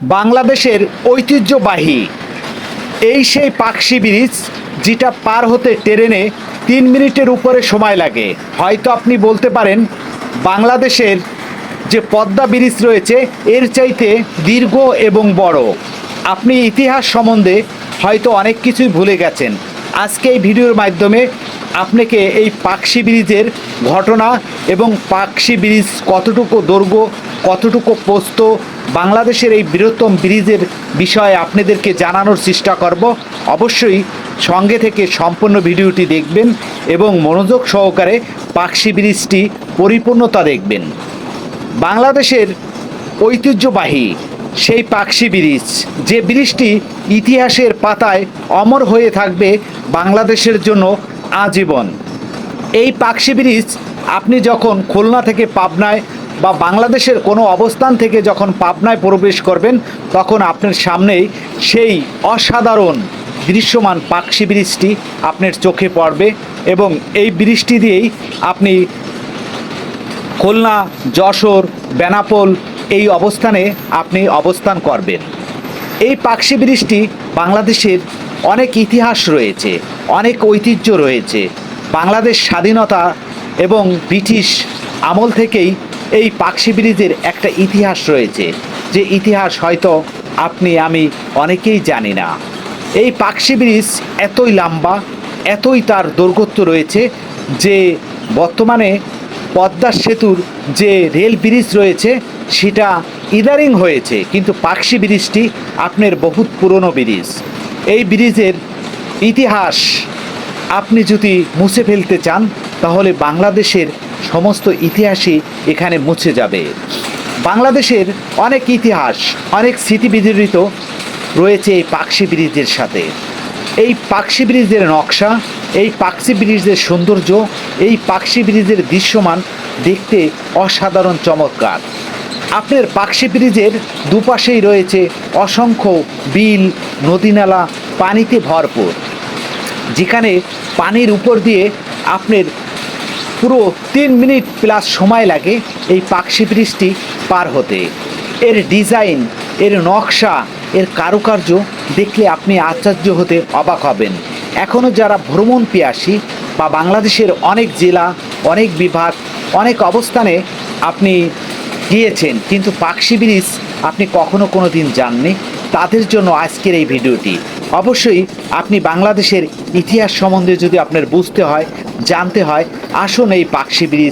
বাংলাদেশের ঐতিহ্যবাহী এই সেই পাকশি ব্রিজ যেটা পার হতে ট্রেনে তিন মিনিটের উপরে সময় লাগে। হয়তো আপনি বলতে পারেন বাংলাদেশের যে পদ্মা ব্রিজ রয়েছে, এর চাইতে দীর্ঘ এবং বড়। আপনি ইতিহাস সম্বন্ধে হয়তো অনেক কিছুই ভুলে গেছেন। আজকে এই ভিডিওর মাধ্যমে আপনাকে এই পাকশি ব্রিজের ঘটনা এবং পাকশি ব্রিজ কতটুকু দৈর্ঘ্য কতটুকু পোস্ত বাংলাদেশের এই বৃহত্তম ব্রিজের বিষয়ে আপনাদেরকে জানানোর চেষ্টা করব। অবশ্যই সঙ্গে থেকে সম্পূর্ণ ভিডিওটি দেখবেন এবং মনোযোগ সহকারে পাকশি ব্রিজটি পরিপূর্ণতা দেখবেন। বাংলাদেশের ঐতিহ্যবাহী সেই পাকশি ব্রিজ, যে ব্রিজটি ইতিহাসের পাতায় অমর হয়ে থাকবে বাংলাদেশের জন্য আজীবন। এই পাকশি ব্রিজ আপনি যখন খুলনা থেকে পাবনায় বা বাংলাদেশের কোনো অবস্থান থেকে যখন পাবনায় প্রবেশ করবেন, তখন আপনার সামনেই সেই অসাধারণ দৃশ্যমান পাকশি ব্রিজটি আপনার চোখে পড়বে এবং এই ব্রিজটি দিয়েই আপনি খুলনা, যশোর, বেনাপোল এই অবস্থানে আপনি অবস্থান করবেন। এই পাকশি ব্রিজটি বাংলাদেশের অনেক ইতিহাস রয়েছে, অনেক ঐতিহ্য রয়েছে। বাংলাদেশ স্বাধীনতা এবং ব্রিটিশ আমল থেকেই এই পাকশি ব্রিজের একটা ইতিহাস রয়েছে। যে ইতিহাস হয়তো আপনি, আমি অনেকেই জানি না। এই পাকশি ব্রিজ এতই লম্বা, এতই তার দৈর্ঘ্য রয়েছে যে বর্তমানে পদ্মা সেতুর যে রেল ব্রিজ রয়েছে, সেটা ইদারিং হয়েছে। কিন্তু পাকশি ব্রিজটি আপনার বহুত পুরনো ব্রিজ। এই ব্রিজের ইতিহাস আপনি যদি মুছে ফেলতে চান, তাহলে বাংলাদেশের সমস্ত ইতিহাসই এখানে মুছে যাবে। বাংলাদেশের অনেক ইতিহাস, অনেক স্মৃতি রয়েছে এই পাকশি ব্রিজের সাথে। এই পাকশি ব্রিজের নকশা, এই পাকশি ব্রিজের সৌন্দর্য, এই পাকশি ব্রিজের দৃশ্যমান দেখতে অসাধারণ চমৎকার। আপনার পাকশি ব্রিজের দুপাশেই রয়েছে অসংখ্য বিল, নদীনালা, পানিতে ভরপুর। যেখানে পানির উপর দিয়ে আপনার পুরো তিন মিনিট প্লাস সময় লাগে এই পাকশি ব্রিজটি পার হতে। এর ডিজাইন, এর নকশা, এর কারুকার্য দেখলে আপনি আশ্চর্য হতে অবাক হবেন। এখনও যারা ভ্রমণ পিয়াসী বা বাংলাদেশের অনেক জেলা, অনেক বিভাগ, অনেক অবস্থানে আপনি গিয়েছেন, কিন্তু পাকশি ব্রিজ আপনি কখনো কোনো দিন যাননি, তাদের জন্য আজকের এই ভিডিওটি। অবশ্যই আপনি বাংলাদেশের ইতিহাস সম্বন্ধে যদি আপনার বুঝতে হয় জানতে হয় আসুন এই পাকশি ব্রিজ